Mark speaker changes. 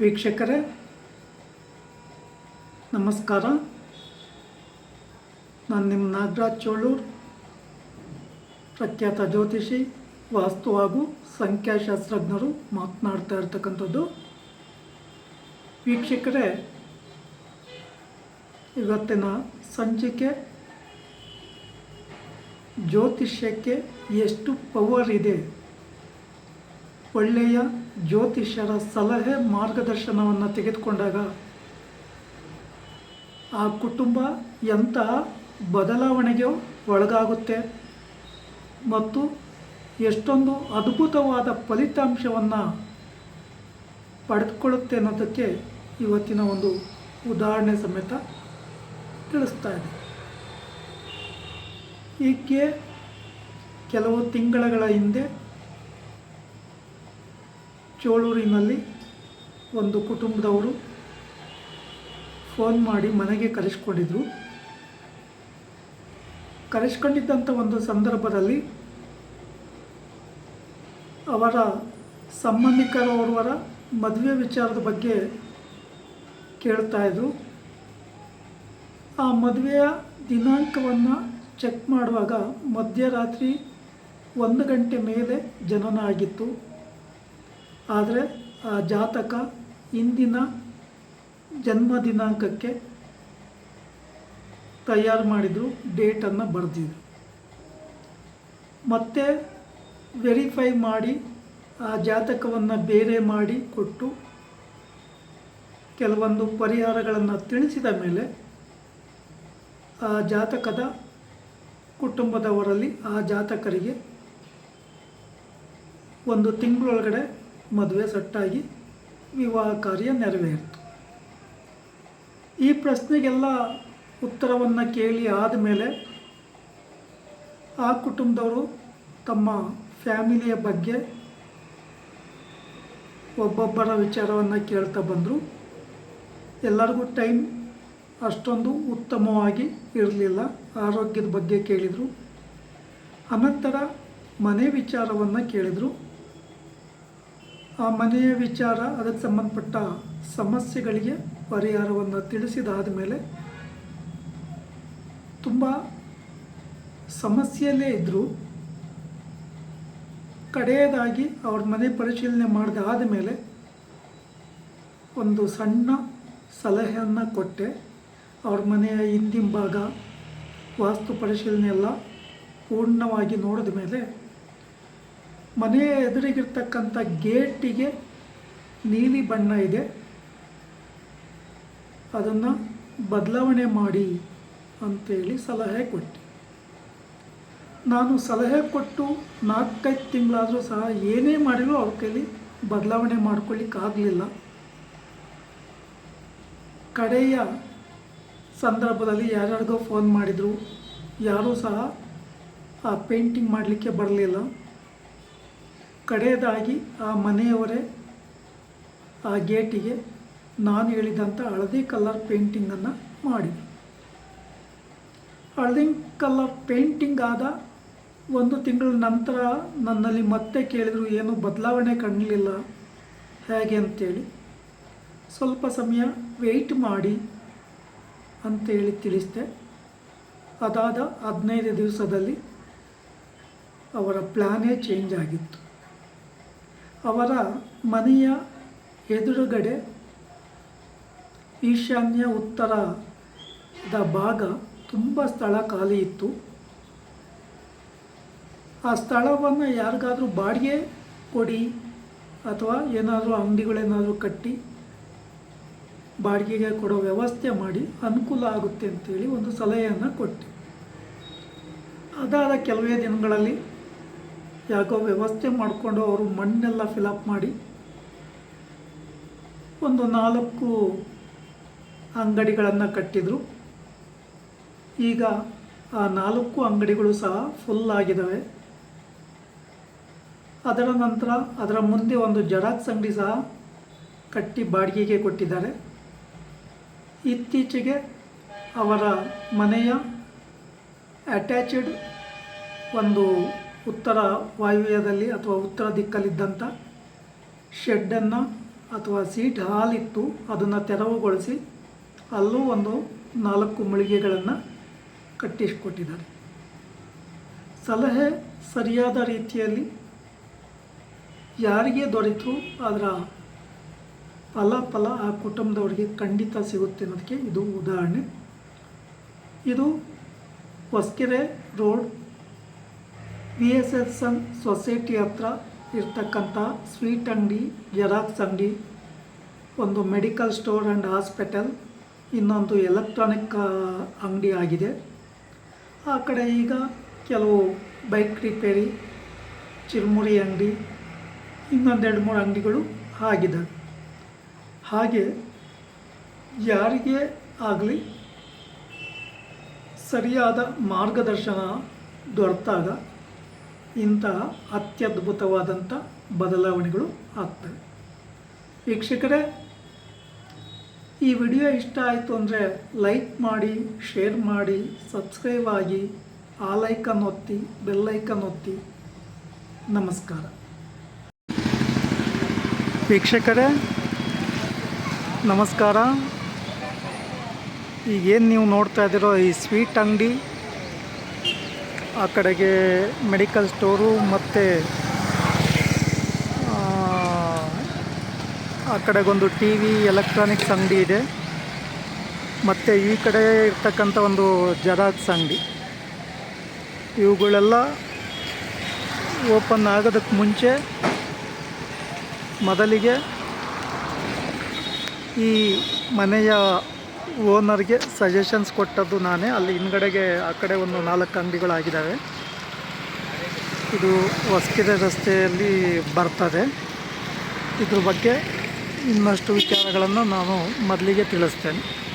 Speaker 1: ವೀಕ್ಷಕರೇ, ನಮಸ್ಕಾರ. ನಾನು ನಿಮ್ಮ ನಾಗರಾಜ್ ಚೋಳೂರ್, ಪ್ರಖ್ಯಾತ ಜ್ಯೋತಿಷಿ, ವಾಸ್ತು ಹಾಗೂ ಸಂಖ್ಯಾಶಾಸ್ತ್ರಜ್ಞರು ಮಾತನಾಡ್ತಾ ಇರ್ತಕ್ಕಂಥದ್ದು. ವೀಕ್ಷಕರೇ, ಇವತ್ತಿನ ಸಂಚಿಕೆ ಜ್ಯೋತಿಷ್ಯಕ್ಕೆ ಎಷ್ಟು ಪವರ್ ಇದೆ? ಒಳ್ಳೆಯ ಜ್ಯೋತಿಷ್ಯರ ಸಲಹೆ ಮಾರ್ಗದರ್ಶನವನ್ನು ತೆಗೆದುಕೊಂಡಾಗ ಆ ಕುಟುಂಬ ಎಂತಹ ಬದಲಾವಣೆಗೆ ಒಳಗಾಗುತ್ತೆ ಮತ್ತು ಎಷ್ಟೊಂದು ಅದ್ಭುತವಾದ ಫಲಿತಾಂಶವನ್ನು ಪಡೆದುಕೊಳ್ಳುತ್ತೆ ಅನ್ನೋದಕ್ಕೆ ಇವತ್ತಿನ ಒಂದು ಉದಾಹರಣೆ ಸಮೇತ ತಿಳಿಸ್ತಾ ಇದೆ. ಈಕೆ ಕೆಲವು ತಿಂಗಳುಗಳ ಹಿಂದೆ ಚೋಳೂರಿನಲ್ಲಿ ಒಂದು ಕುಟುಂಬದವರು ಫೋನ್ ಮಾಡಿ ಮನೆಗೆ ಕರೆಸ್ಕೊಂಡಿದ್ರು. ಕರೆಸ್ಕೊಂಡಿದ್ದಂಥ ಒಂದು ಸಂದರ್ಭದಲ್ಲಿ ಅವರ ಸಂಬಂಧಿಕರವರ ಮದುವೆ ವಿಚಾರದ ಬಗ್ಗೆ ಕೇಳ್ತಾ ಇದ್ರು. ಆ ಮದುವೆಯ ದಿನಾಂಕವನ್ನು ಚೆಕ್ ಮಾಡುವಾಗ ಮಧ್ಯರಾತ್ರಿ ಒಂದು ಗಂಟೆ ಮೇಲೆ ಜನನ ಆಗಿತ್ತು. ಆದರೆ ಆ ಜಾತಕ ಇಂದಿನ ಜನ್ಮ ದಿನಾಂಕಕ್ಕೆ ತಯಾರು ಮಾಡಿದರು ಡೇಟನ್ನು ಬರೆದಿದ್ರು. ಮತ್ತೆ ವೆರಿಫೈ ಮಾಡಿ, ಆ ಜಾತಕವನ್ನು ಬೇರೆ ಮಾಡಿ ಕೊಟ್ಟು ಕೆಲವೊಂದು ಪರಿಹಾರಗಳನ್ನು ತಿಳಿಸಿದ ಮೇಲೆ ಆ ಜಾತಕದ ಕುಟುಂಬದವರಲ್ಲಿ ಆ ಜಾತಕರಿಗೆ ಒಂದು ತಿಂಗಳೊಳಗಡೆ ಮದುವೆ ಸಟ್ಟಾಗಿ ವಿವಾಹ ಕಾರ್ಯ ನೆರವೇರಿತು. ಈ ಪ್ರಶ್ನೆಗೆಲ್ಲ ಉತ್ತರವನ್ನು ಕೇಳಿ ಆದಮೇಲೆ ಆ ಕುಟುಂಬದವರು ತಮ್ಮ ಫ್ಯಾಮಿಲಿಯ ಬಗ್ಗೆ ಒಬ್ಬೊಬ್ಬರ ವಿಚಾರವನ್ನು ಕೇಳ್ತಾ ಬಂದರು. ಎಲ್ಲರಿಗೂ ಟೈಮ್ ಅಷ್ಟೊಂದು ಉತ್ತಮವಾಗಿ ಇರಲಿಲ್ಲ, ಆರೋಗ್ಯದ ಬಗ್ಗೆ ಕೇಳಿದರು. ಅನಂತರ ಮನೆ ವಿಚಾರವನ್ನು ಕೇಳಿದರು. ಆ ಮನೆಯ ವಿಚಾರ, ಅದಕ್ಕೆ ಸಂಬಂಧಪಟ್ಟ ಸಮಸ್ಯೆಗಳಿಗೆ ಪರಿಹಾರವನ್ನು ತಿಳಿಸಿದಾದ ಮೇಲೆ ತುಂಬ ಸಮಸ್ಯೆಯಲ್ಲೇ ಇದ್ದರು ಕಡೆಯದಾಗಿ ಅವ್ರ ಮನೆ ಪರಿಶೀಲನೆ ಮಾಡಿದಾದ ಮೇಲೆ ಒಂದು ಸಣ್ಣ ಸಲಹೆಯನ್ನು ಕೊಟ್ಟೆ. ಅವ್ರ ಮನೆಯ ಹಿಂದಿನ ಭಾಗ ವಾಸ್ತು ಪರಿಶೀಲನೆ ಎಲ್ಲ ಪೂರ್ಣವಾಗಿ ನೋಡಿದ ಮೇಲೆ ಮನೆಯ ಎದುರಿಗಿರ್ತಕ್ಕಂಥ ಗೇಟಿಗೆ ನೀಲಿ ಬಣ್ಣ ಇದೆ. ಅದನ್ನು ಬದಲಾವಣೆ ಮಾಡಿ ಅಂತೇಳಿ ಸಲಹೆ ಕೊಟ್ಟೆ. ನಾನು ಸಲಹೆ ಕೊಟ್ಟು ನಾಲ್ಕೈದು ತಿಂಗಳಾದರೂ ಸಹ ಏನೇ ಮಾಡಿದರೂ ಅವ್ರ ಕೈಲಿ ಬದಲಾವಣೆ ಮಾಡ್ಕೊಳ್ಳಿಕ್ಕಾಗಲಿಲ್ಲ ಕಡೆಯ ಸಂದರ್ಭದಲ್ಲಿ ಯಾರ್ಯಾರಿಗೋ ಫೋನ್ ಮಾಡಿದರು. ಯಾರೂ ಸಹ ಆ ಪೇಂಟಿಂಗ್ ಮಾಡಲಿಕ್ಕೆ ಬರಲಿಲ್ಲ. ಕಡೆಯದಾಗಿ ಆ ಮನೆಯವರೇ ಆ ಗೇಟಿಗೆ ನಾನು ಹೇಳಿದಂಥ ಹಳದಿ ಕಲರ್ ಪೇಂಟಿಂಗನ್ನು ಮಾಡಿ ಹಳದಿ ಕಲರ್ ಪೇಂಟಿಂಗ್ ಆದ ಒಂದು ತಿಂಗಳ ನಂತರ ನನ್ನಲ್ಲಿ ಮತ್ತೆ ಕೇಳಿದರು, ಏನು ಬದಲಾವಣೆ ಕಾಣಲಿಲ್ಲ? ಹೇಗೆ ಅಂತೇಳಿ. ಸ್ವಲ್ಪ ಸಮಯ ವೆಯ್ಟ್ ಮಾಡಿ ಅಂತೇಳಿ ತಿಳಿಸಿದೆ. ಅದಾದ ಹದಿನೈದು ದಿವಸದಲ್ಲಿ ಅವರ ಪ್ಲ್ಯಾನೇ ಚೇಂಜ್ ಆಗಿತ್ತು. ಅವರ ಮನೆಯ ಎದುರುಗಡೆ ಈಶಾನ್ಯ ಉತ್ತರದ ಭಾಗ ತುಂಬ ಸ್ಥಳ ಖಾಲಿ ಇತ್ತು. ಆ ಸ್ಥಳವನ್ನು ಯಾರಿಗಾದರೂ ಬಾಡಿಗೆ ಕೊಡಿ ಅಥವಾ ಏನಾದರೂ ಅಂಗಡಿಗಳೇನಾದರೂ ಕಟ್ಟಿ ಬಾಡಿಗೆಗೆ ಕೊಡೋ ವ್ಯವಸ್ಥೆ ಮಾಡಿ ಅನುಕೂಲ ಆಗುತ್ತೆ ಅಂತೇಳಿ ಒಂದು ಸಲಹೆಯನ್ನು ಕೊಟ್ಟೆ. ಅದಾದ ಕೆಲವೇ ದಿನಗಳಲ್ಲಿ ಯಾಕೋ ವ್ಯವಸ್ಥೆ ಮಾಡಿಕೊಂಡು ಅವರು ಮಣ್ಣೆಲ್ಲ ಫಿಲಪ್ ಮಾಡಿ ಒಂದು ನಾಲ್ಕು ಅಂಗಡಿಗಳನ್ನು ಕಟ್ಟಿದರು. ಈಗ ಆ ನಾಲ್ಕು ಅಂಗಡಿಗಳು ಸಹ ಫುಲ್ ಆಗಿದ್ದಾವೆ ಅದರ ನಂತರ ಅದರ ಮುಂದೆ ಒಂದು ಜೆರಾಕ್ಸ್ ಅಂಗಡಿ ಸಹ ಕಟ್ಟಿ ಬಾಡಿಗೆಗೆ ಕೊಟ್ಟಿದ್ದಾರೆ. ಇತ್ತೀಚೆಗೆ ಅವರ ಮನೆಯ ಅಟ್ಯಾಚಡ್ ಒಂದು ಉತ್ತರ ವಾಯುವ್ಯದಲ್ಲಿ ಅಥವಾ ಉತ್ತರ ದಿಕ್ಕಲ್ಲಿದ್ದಂಥ ಶೆಡ್ಡನ್ನು ಅಥವಾ ಸೀಟ್ ಹಾಲಿತ್ತು ಅದನ್ನು ತೆರವುಗೊಳಿಸಿ ಅಲ್ಲೂ ಒಂದು ನಾಲ್ಕು ಮಳಿಗೆಗಳನ್ನು ಕಟ್ಟಿಸಿಕೊಟ್ಟಿದ್ದಾರೆ. ಸಲಹೆ ಸರಿಯಾದ ರೀತಿಯಲ್ಲಿ ಯಾರಿಗೆ ದೊರೆತು ಅದರ ಫಲ ಫಲ ಆ ಕುಟುಂಬದವರಿಗೆ ಖಂಡಿತ ಸಿಗುತ್ತೆ ಅನ್ನೋದಕ್ಕೆ ಇದು ಉದಾಹರಣೆ. ಇದು Hoskere road V S S N society ಹತ್ರ ಇರ್ತಕ್ಕಂಥ ಸ್ವೀಟ್ ಅಂಗಡಿ ಜೆರಾಕ್ಸ್ ಅಂಗಡಿ, ಒಂದು ಮೆಡಿಕಲ್ ಸ್ಟೋರ್ ಆ್ಯಂಡ್ ಹಾಸ್ಪಿಟಲ್ ಇನ್ನೊಂದು ಎಲೆಕ್ಟ್ರಾನಿಕ್ ಅಂಗಡಿ ಆಗಿದೆ. ಆ ಕಡೆ ಈಗ ಕೆಲವು ಬೈಕ್ ರಿಪೇರಿ ಚಿರುಮುರಿ ಅಂಗಡಿ ಇನ್ನೊಂದೆರಡು ಮೂರು ಅಂಗಡಿಗಳು ಆಗಿದೆ. ಹಾಗೆ ಯಾರಿಗೆ ಆಗಲಿ ಸರಿಯಾದ ಮಾರ್ಗದರ್ಶನ ದೊರೆತಾಗ ಇಂತಹ ಅತ್ಯದ್ಭುತವಾದಂಥ ಬದಲಾವಣೆಗಳು ಆಗ್ತವೆ. ವೀಕ್ಷಕರೇ, ಈ ವಿಡಿಯೋ ಇಷ್ಟ ಆಯಿತು ಅಂದರೆ ಲೈಕ್ ಮಾಡಿ, ಶೇರ್ ಮಾಡಿ, ಸಬ್ಸ್ಕ್ರೈಬ್ ಆಗಿ, ಆ ಲೈಕನ್ ಒತ್ತಿ ಬೆಲ್ಲೈಕನ್ ಒತ್ತಿ. ನಮಸ್ಕಾರ. ವೀಕ್ಷಕರೇ, ನಮಸ್ಕಾರ. ಈಗೇನು ನೀವು ನೋಡ್ತಾ ಇದ್ದೀರೋ ಈ ಸ್ವೀಟ್ ಅಂಗಡಿ ಆ ಕಡೆಗೆ ಮೆಡಿಕಲ್ ಸ್ಟೋರು ಮತ್ತು, ಆ ಕಡೆಗೊಂದು ಟಿ ವಿ ಎಲೆಕ್ಟ್ರಾನಿಕ್ಸ್ ಅಂಗಡಿ ಇದೆ. ಮತ್ತು ಈ ಕಡೆ ಇರ್ತಕ್ಕಂಥ ಒಂದು ಜೆರಾಕ್ಸ್ ಅಂಗಡಿ. ಇವುಗಳೆಲ್ಲ ಓಪನ್ ಆಗೋದಕ್ಕೆ ಮುಂಚೆ ಮೊದಲಿಗೆ ಈ ಮನೆಯ ಓನರ್ಗೆ ಸಜೆಷನ್ಸ್ ಕೊಟ್ಟದ್ದು ನಾನೇ. ಅಲ್ಲಿ ಹಿಂದ್ಗಡೆಗೆ ಆ ಕಡೆ ಒಂದು ನಾಲ್ಕು ಅಂಗಡಿಗಳಾಗಿದ್ದಾವೆ. ಇದು ಹೊಸಕೆರೆ ರಸ್ತೆಯಲ್ಲಿ ಬರ್ತದೆ. ಇದ್ರ ಬಗ್ಗೆ ಇನ್ನಷ್ಟು ವಿಚಾರಗಳನ್ನು ನಾನು ಮೊದಲಿಗೆ ತಿಳಿಸ್ತೇನೆ.